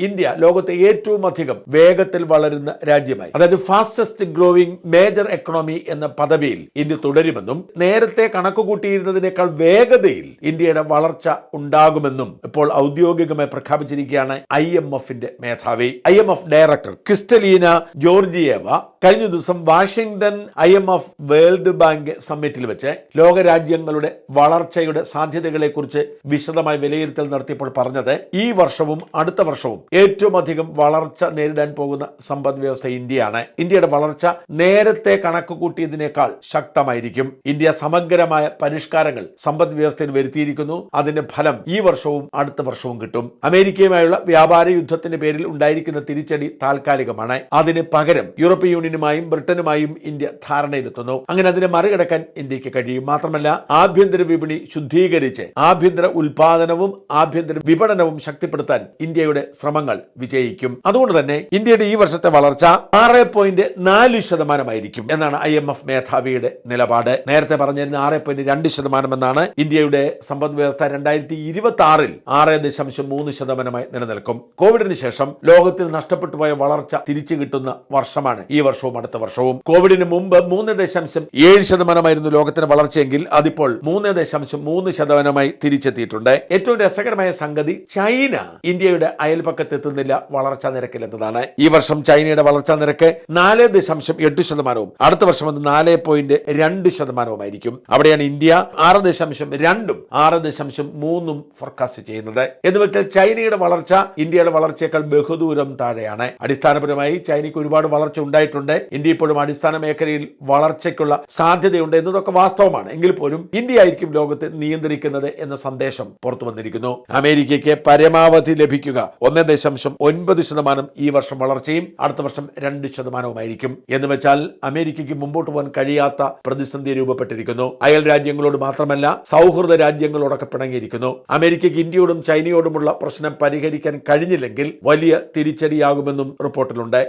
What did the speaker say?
India ലോകത്തെ ഏറ്റവും അധികം വേഗത്തിൽ വളരുന്ന രാജ്യമായി. അതായത് ഫാസ്റ്റസ്റ്റ് ഗ്രോയിങ് മേജർ എക്കണോമി എന്ന പദവിയിൽ ഇന്ത്യ തുടരുമെന്നും നേരത്തെ കണക്ക് കൂട്ടിയിരുന്നതിനേക്കാൾ വേഗതയിൽ ഇന്ത്യയുടെ വളർച്ച ഉണ്ടാകുമെന്നും ഇപ്പോൾ ഔദ്യോഗികമായി പ്രഖ്യാപിച്ചിരിക്കുകയാണ് ഐ എം എഫിന്റെ മേധാവി. I M F director Kristalina Georgieva കഴിഞ്ഞ ദിവസം Washington I M F World Bank സമ്മിറ്റിൽ വെച്ച് ലോകരാജ്യങ്ങളുടെ വളർച്ചയുടെ സാധ്യതകളെക്കുറിച്ച് വിശദമായി വിലയിരുത്തൽ നടത്തിയപ്പോൾ പറഞ്ഞത് ഈ വർഷവും അടുത്ത വർഷവും ഏറ്റവും അധികം വളർച്ച നേരിടാൻ പോകുന്ന സമ്പദ് വ്യവസ്ഥ ഇന്ത്യയാണ്. ഇന്ത്യയുടെ വളർച്ച നേരത്തെ കണക്ക് കൂട്ടിയതിനേക്കാൾ ശക്തമായിരിക്കും. ഇന്ത്യ സമഗ്രമായ പരിഷ്കാരങ്ങൾ സമ്പദ് വ്യവസ്ഥയിൽ വരുത്തിയിരിക്കുന്നു. അതിന്റെ ഫലം ഈ വർഷവും അടുത്ത വർഷവും കിട്ടും. അമേരിക്കയുമായുള്ള വ്യാപാര യുദ്ധത്തിന്റെ പേരിൽ ഉണ്ടായിരിക്കുന്ന തിരിച്ചടി താൽക്കാലികമാണ്. അതിന് പകരം യൂറോപ്യൻ യൂണിയനുമായും ബ്രിട്ടനുമായും ഇന്ത്യ ധാരണയിലെത്തുന്നു. അങ്ങനെ അതിനെ മറികടക്കാൻ ഇന്ത്യയ്ക്ക് കഴിയും. മാത്രമല്ല ആഭ്യന്തര വിപണി ശുദ്ധീകരിച്ച് ആഭ്യന്തര ഉൽപാദനവും ആഭ്യന്തര വിപണനവും ശക്തിപ്പെടുത്താൻ ഇന്ത്യയുടെ ശ്രമങ്ങൾ വിജയിക്കും. അതുകൊണ്ട് തന്നെ ഇന്ത്യയുടെ ഈ വർഷത്തെ വളർച്ച ആറ് പോയിന്റ് നാല് ശതമാനമായിരിക്കും എന്നാണ് ഐ എം എഫ് മേധാവിയുടെ നിലപാട്. നേരത്തെ പറഞ്ഞിരുന്ന ആറ് പോയിന്റ് രണ്ട് ശതമാനം എന്നാണ് ഇന്ത്യയുടെ സമ്പദ് വ്യവസ്ഥ രണ്ടായിരത്തി ഇരുപത്തി ആറിൽ ആറ് ദശാംശം മൂന്ന് ശതമാനമായി നിലനിൽക്കും. കോവിഡിന് ശേഷം ലോകത്തിൽ നഷ്ടപ്പെട്ടു പോയ വളർച്ച തിരിച്ചു കിട്ടുന്ന വർഷമാണ് ഈ വർഷവും അടുത്ത വർഷവും. കോവിഡിന് മുമ്പ് മൂന്ന് ദശാംശം ഏഴ് ശതമാനമായിരുന്നു ലോകത്തിന്റെ വളർച്ചയെങ്കിൽ അതിപ്പോൾ മൂന്ന് ദശാംശം മൂന്ന് ശതമാനമായി തിരിച്ചെത്തിയിട്ടുണ്ട്. ഏറ്റവും രസകരമായ സംഗതി ചൈന ഇന്ത്യയുടെ അയൽപക്കത്ത് എത്തുന്നില്ല വളർച്ചാ നിരക്കിൽ എന്നതാണ്. ഈ വർഷം ചൈനയുടെ വളർച്ചാ നിരക്ക് നാല് ദശാംശം എട്ട് ശതമാനവും. അടുത്ത വർഷം അത് നാല് പോയിന്റ് രണ്ട് ശതമാനവുമായിരിക്കും. അവിടെയാണ് ഇന്ത്യ ആറ് ദശാംശം രണ്ടും ആറ് ദശാംശം മൂന്നും ഫോർകാസ്റ്റ് ചെയ്യുന്നത്. എന്ന് വെച്ചാൽ ചൈനയുടെ വളർച്ച ഇന്ത്യയുടെ വളർച്ചയേക്കാൾ ബഹുദൂരം താഴെയാണ്. അടിസ്ഥാനപരമായി ചൈനയ്ക്ക് ഒരുപാട് വളർച്ച ഉണ്ടായിട്ടുണ്ട്. ഇന്ത്യ ഇപ്പോഴും അടിസ്ഥാന മേഖലയിൽ വളർച്ചയ്ക്കുള്ള സാധ്യതയുണ്ട് എന്നതൊക്കെ വാസ്തവമാണ്. എങ്കിൽ പോലും ഇന്ത്യ ആയിരിക്കും ലോകത്തെ നിയന്ത്രിക്കുന്നത് എന്ന സന്ദേശം പുറത്തു വന്നിരിക്കുന്നു. അമേരിക്കയ്ക്ക് പരമാവധി ലഭിക്കുക. ഒന്ന് ദശാംശം ഒൻപത് ശതമാനം ഈ വർഷം വളർച്ചയും അടുത്ത വർഷം രണ്ട് ശതമാനവുമായിരിക്കും. എന്ന് വെച്ചാൽ അമേരിക്കയ്ക്ക് മുമ്പോട്ട് പോകാൻ കഴിയാത്ത പ്രതിസന്ധി രൂപപ്പെട്ടിരിക്കുന്നു. അയൽ രാജ്യങ്ങളോട് മാത്രമല്ല സൗഹൃദ രാജ്യങ്ങളോടൊക്കെ പിണങ്ങിയിരിക്കുന്നു. അമേരിക്കയ്ക്ക് ഇന്ത്യയോടും ചൈനയോടുമുള്ള പ്രശ്നം പരിഹരിക്കാൻ കഴിഞ്ഞില്ലെങ്കിൽ വലിയ തിരിച്ചടിയാകുമെന്നും റിപ്പോർട്ടിലുണ്ട്.